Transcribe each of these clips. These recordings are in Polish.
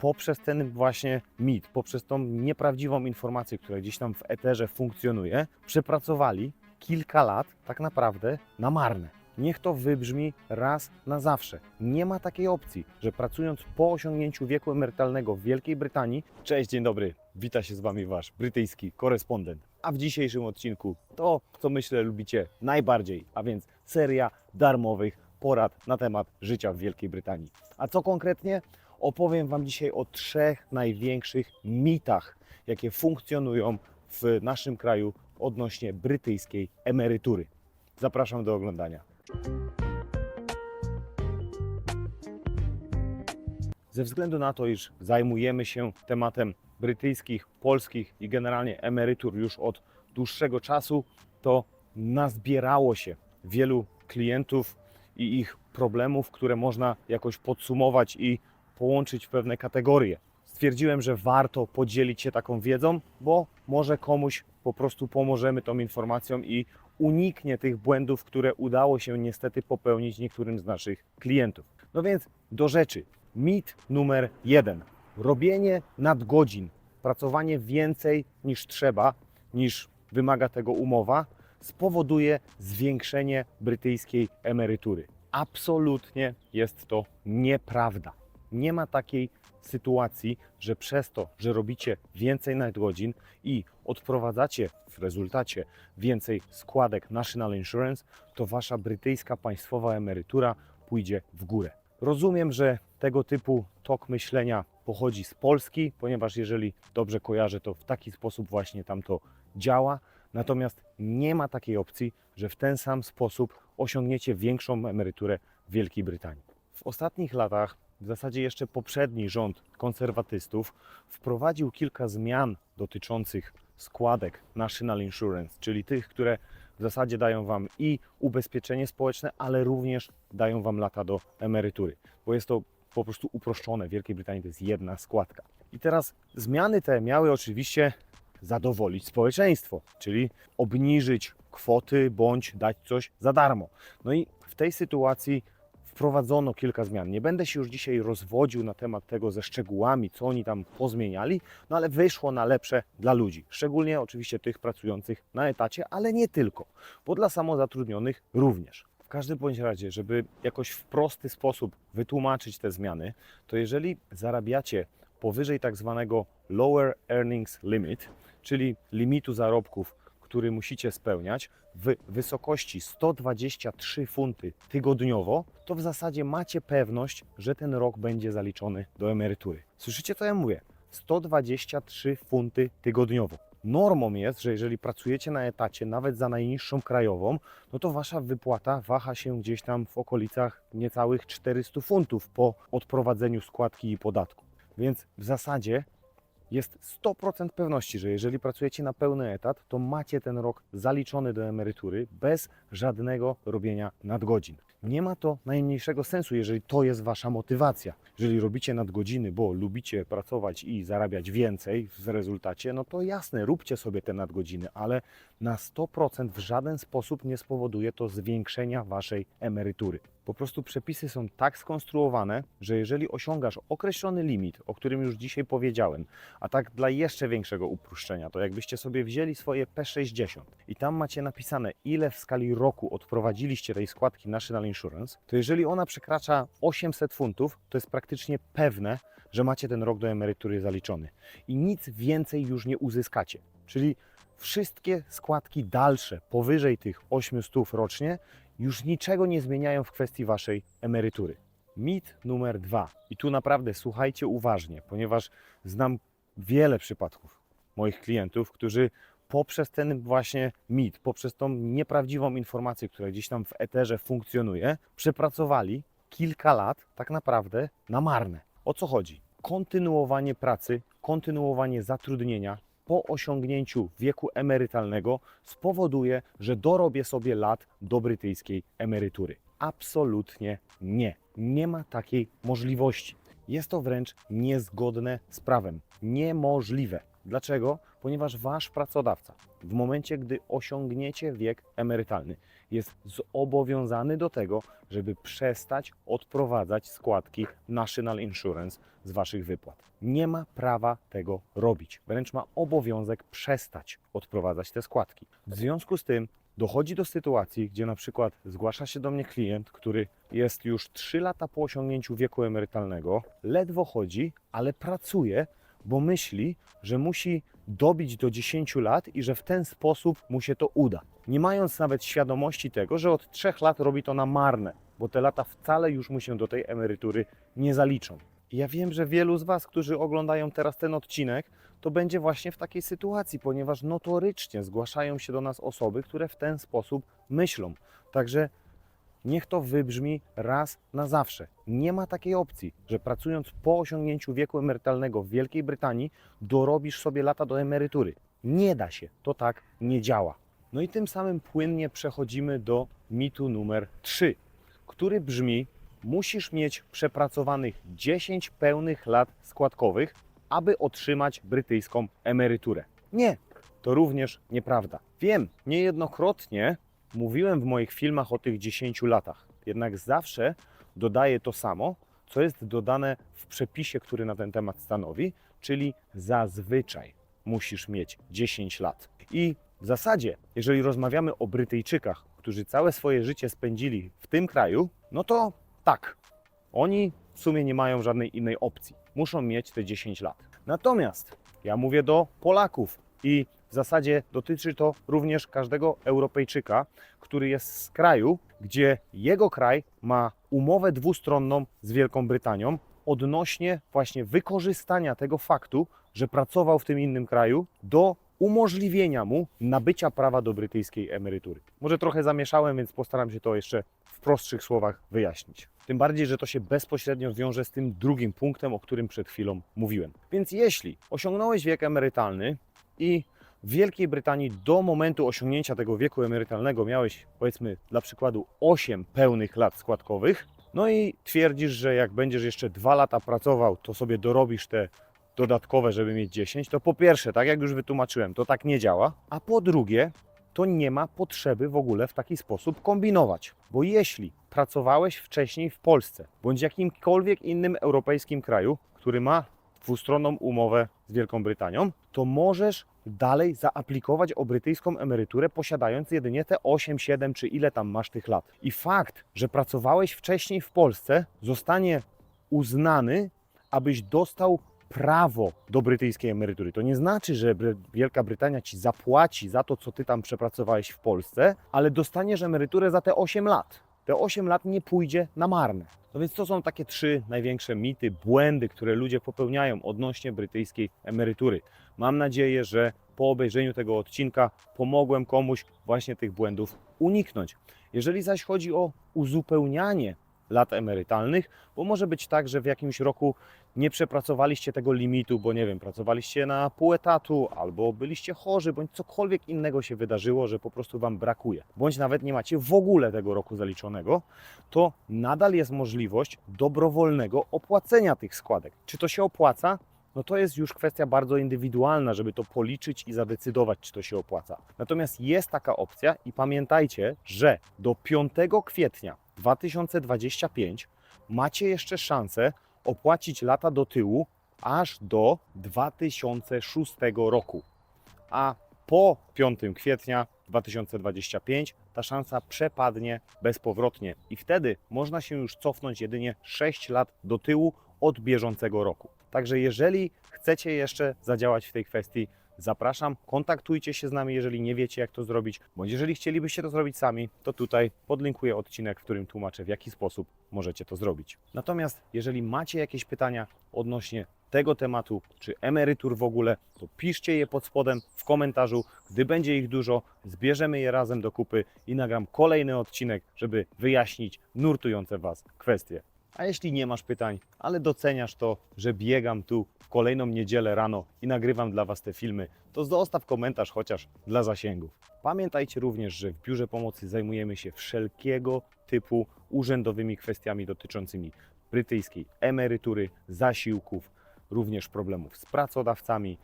poprzez ten właśnie mit, poprzez tą nieprawdziwą informację, która gdzieś tam w eterze funkcjonuje, przepracowali kilka lat tak naprawdę na marne. Niech to wybrzmi raz na zawsze. Nie ma takiej opcji, że pracując po osiągnięciu wieku emerytalnego w Wielkiej Brytanii, cześć, dzień dobry, wita się z Wami Wasz brytyjski korespondent. A w dzisiejszym odcinku to, co myślę lubicie najbardziej, a więc seria darmowych porad na temat życia w Wielkiej Brytanii. A co konkretnie? Opowiem Wam dzisiaj o trzech największych mitach, jakie funkcjonują w naszym kraju odnośnie brytyjskiej emerytury. Zapraszam do oglądania. Ze względu na to, iż zajmujemy się tematem brytyjskich, polskich i generalnie emerytur już od dłuższego czasu, to nazbierało się wielu klientów i ich problemów, które można jakoś podsumować i połączyć w pewne kategorie. Stwierdziłem, że warto podzielić się taką wiedzą, bo może komuś po prostu pomożemy tą informacją i uniknie tych błędów, które udało się niestety popełnić niektórym z naszych klientów. No więc do rzeczy. Mit numer jeden. Robienie nadgodzin, pracowanie więcej niż trzeba, niż wymaga tego umowa, spowoduje zwiększenie brytyjskiej emerytury. Absolutnie jest to nieprawda. Nie ma takiej sytuacji, że przez to, że robicie więcej nadgodzin i odprowadzacie w rezultacie więcej składek National Insurance, to wasza brytyjska państwowa emerytura pójdzie w górę. Rozumiem, że tego typu tok myślenia pochodzi z Polski, ponieważ jeżeli dobrze kojarzę, to w taki sposób właśnie tam to działa. Natomiast nie ma takiej opcji, że w ten sam sposób osiągniecie większą emeryturę w Wielkiej Brytanii. W ostatnich latach, w zasadzie jeszcze poprzedni rząd konserwatystów wprowadził kilka zmian dotyczących składek National Insurance, czyli tych, które w zasadzie dają Wam i ubezpieczenie społeczne, ale również dają Wam lata do emerytury, bo jest to po prostu uproszczone. W Wielkiej Brytanii to jest jedna składka. I teraz zmiany te miały oczywiście zadowolić społeczeństwo, czyli obniżyć kwoty bądź dać coś za darmo. No i w tej sytuacji wprowadzono kilka zmian. Nie będę się już dzisiaj rozwodził na temat tego ze szczegółami, co oni tam pozmieniali, no ale wyszło na lepsze dla ludzi. Szczególnie oczywiście tych pracujących na etacie, ale nie tylko, bo dla samozatrudnionych również. W każdym bądź razie, żeby jakoś w prosty sposób wytłumaczyć te zmiany, to jeżeli zarabiacie powyżej tak zwanego lower earnings limit, czyli limitu zarobków, który musicie spełniać w wysokości 123 funty tygodniowo, to w zasadzie macie pewność, że ten rok będzie zaliczony do emerytury. Słyszycie, co ja mówię? 123 funty tygodniowo. Normą jest, że jeżeli pracujecie na etacie, nawet za najniższą krajową, no to wasza wypłata waha się gdzieś tam w okolicach niecałych 400 funtów po odprowadzeniu składki i podatku. Więc w zasadzie jest 100% pewności, że jeżeli pracujecie na pełny etat, to macie ten rok zaliczony do emerytury bez żadnego robienia nadgodzin. Nie ma to najmniejszego sensu, jeżeli to jest wasza motywacja. Jeżeli robicie nadgodziny, bo lubicie pracować i zarabiać więcej w rezultacie, no to jasne, róbcie sobie te nadgodziny, ale na 100% w żaden sposób nie spowoduje to zwiększenia waszej emerytury. Po prostu przepisy są tak skonstruowane, że jeżeli osiągasz określony limit, o którym już dzisiaj powiedziałem, a tak dla jeszcze większego uproszczenia, to jakbyście sobie wzięli swoje P60 i tam macie napisane, ile w skali roku odprowadziliście tej składki National Insurance, to jeżeli ona przekracza 800 funtów, to jest praktycznie pewne, że macie ten rok do emerytury zaliczony i nic więcej już nie uzyskacie. Czyli wszystkie składki dalsze powyżej tych 800 rocznie już niczego nie zmieniają w kwestii waszej emerytury. Mit numer dwa. I tu naprawdę słuchajcie uważnie, ponieważ znam wiele przypadków moich klientów, którzy poprzez ten właśnie mit, poprzez tą nieprawdziwą informację, która gdzieś tam w eterze funkcjonuje, przepracowali kilka lat tak naprawdę na marne. O co chodzi? Kontynuowanie pracy, kontynuowanie zatrudnienia po osiągnięciu wieku emerytalnego spowoduje, że dorobię sobie lat do brytyjskiej emerytury. Absolutnie nie. Nie ma takiej możliwości. Jest to wręcz niezgodne z prawem. Niemożliwe. Dlaczego? Ponieważ wasz pracodawca w momencie, gdy osiągniecie wiek emerytalny, jest zobowiązany do tego, żeby przestać odprowadzać składki National Insurance z Waszych wypłat. Nie ma prawa tego robić. Wręcz ma obowiązek przestać odprowadzać te składki. W związku z tym dochodzi do sytuacji, gdzie na przykład zgłasza się do mnie klient, który jest już 3 lata po osiągnięciu wieku emerytalnego, ledwo chodzi, ale pracuje, bo myśli, że musi dobić do 10 lat i że w ten sposób mu się to uda. Nie mając nawet świadomości tego, że od 3 lat robi to na marne, bo te lata wcale już mu się do tej emerytury nie zaliczą. I Ja wiem, że wielu z Was, którzy oglądają teraz ten odcinek, to będzie właśnie w takiej sytuacji, ponieważ notorycznie zgłaszają się do nas osoby, które w ten sposób myślą. Także niech to wybrzmi raz na zawsze. Nie ma takiej opcji, że pracując po osiągnięciu wieku emerytalnego w Wielkiej Brytanii, dorobisz sobie lata do emerytury. Nie da się, to tak nie działa. No i tym samym płynnie przechodzimy do mitu numer 3, który brzmi: musisz mieć przepracowanych 10 pełnych lat składkowych, aby otrzymać brytyjską emeryturę. Nie, to również nieprawda. Wiem, niejednokrotnie mówiłem w moich filmach o tych 10 latach, jednak zawsze dodaję to samo, co jest dodane w przepisie, który na ten temat stanowi, czyli zazwyczaj musisz mieć 10 lat. I w zasadzie, jeżeli rozmawiamy o Brytyjczykach, którzy całe swoje życie spędzili w tym kraju, no to tak, oni w sumie nie mają żadnej innej opcji. Muszą mieć te 10 lat. Natomiast ja mówię do Polaków i w zasadzie dotyczy to również każdego Europejczyka, który jest z kraju, gdzie jego kraj ma umowę dwustronną z Wielką Brytanią odnośnie właśnie wykorzystania tego faktu, że pracował w tym innym kraju do umożliwienia mu nabycia prawa do brytyjskiej emerytury. Może trochę zamieszałem, więc postaram się to jeszcze w prostszych słowach wyjaśnić. Tym bardziej, że to się bezpośrednio wiąże z tym drugim punktem, o którym przed chwilą mówiłem. Więc jeśli osiągnąłeś wiek emerytalny i w Wielkiej Brytanii do momentu osiągnięcia tego wieku emerytalnego miałeś, powiedzmy, dla przykładu 8 pełnych lat składkowych, no i twierdzisz, że jak będziesz jeszcze dwa lata pracował, to sobie dorobisz te dodatkowe, żeby mieć 10, to po pierwsze, tak jak już wytłumaczyłem, to tak nie działa, a po drugie, to nie ma potrzeby w ogóle w taki sposób kombinować. Bo jeśli pracowałeś wcześniej w Polsce bądź jakimkolwiek innym europejskim kraju, który ma dwustronną umowę z Wielką Brytanią, to możesz dalej zaaplikować o brytyjską emeryturę, posiadając jedynie te 8, 7 czy ile tam masz tych lat. I fakt, że pracowałeś wcześniej w Polsce, zostanie uznany, abyś dostał prawo do brytyjskiej emerytury. To nie znaczy, że Wielka Brytania ci zapłaci za to, co ty tam przepracowałeś w Polsce, ale dostaniesz emeryturę za te 8 lat. Te 8 lat nie pójdzie na marne. No więc to są takie trzy największe mity, błędy, które ludzie popełniają odnośnie brytyjskiej emerytury. Mam nadzieję, że po obejrzeniu tego odcinka pomogłem komuś właśnie tych błędów uniknąć. Jeżeli zaś chodzi o uzupełnianie lat emerytalnych, bo może być tak, że w jakimś roku nie przepracowaliście tego limitu, bo nie wiem, pracowaliście na pół etatu, albo byliście chorzy, bądź cokolwiek innego się wydarzyło, że po prostu Wam brakuje, bądź nawet nie macie w ogóle tego roku zaliczonego, to nadal jest możliwość dobrowolnego opłacenia tych składek. Czy to się opłaca? No to jest już kwestia bardzo indywidualna, żeby to policzyć i zadecydować, czy to się opłaca. Natomiast jest taka opcja i pamiętajcie, że do 5 kwietnia 2025 macie jeszcze szansę opłacić lata do tyłu aż do 2006 roku. A po 5 kwietnia 2025 ta szansa przepadnie bezpowrotnie i wtedy można się już cofnąć jedynie 6 lat do tyłu od bieżącego roku. Także jeżeli chcecie jeszcze zadziałać w tej kwestii, zapraszam, kontaktujcie się z nami, jeżeli nie wiecie jak to zrobić, bądź jeżeli chcielibyście to zrobić sami, to tutaj podlinkuję odcinek, w którym tłumaczę w jaki sposób możecie to zrobić. Natomiast jeżeli macie jakieś pytania odnośnie tego tematu, czy emerytur w ogóle, to piszcie je pod spodem w komentarzu. Gdy będzie ich dużo, zbierzemy je razem do kupy i nagram kolejny odcinek, żeby wyjaśnić nurtujące Was kwestie. A jeśli nie masz pytań, ale doceniasz to, że biegam tu w kolejną niedzielę rano i nagrywam dla Was te filmy, to zostaw komentarz chociaż dla zasięgów. Pamiętajcie również, że w Biurze Pomocy zajmujemy się wszelkiego typu urzędowymi kwestiami dotyczącymi brytyjskiej emerytury, zasiłków, również problemów z pracodawcami,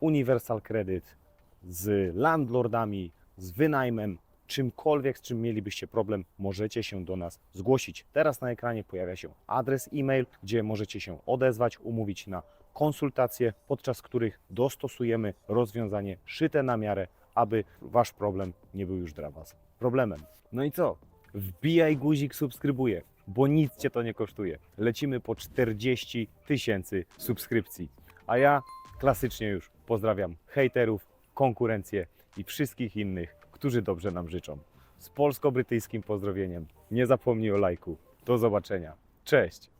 uniwersal kredyt, z landlordami, z wynajmem, czymkolwiek, z czym mielibyście problem, możecie się do nas zgłosić. Teraz na ekranie pojawia się adres e-mail, gdzie możecie się odezwać, umówić na konsultacje, podczas których dostosujemy rozwiązanie szyte na miarę, aby wasz problem nie był już dla was problemem. No i co? Wbijaj guzik subskrybuję, bo nic cię to nie kosztuje. Lecimy po 40 tysięcy subskrypcji. A ja klasycznie już pozdrawiam hejterów, konkurencję i wszystkich innych, którzy dobrze nam życzą. Z polsko-brytyjskim pozdrowieniem. Nie zapomnij o lajku. Do zobaczenia. Cześć!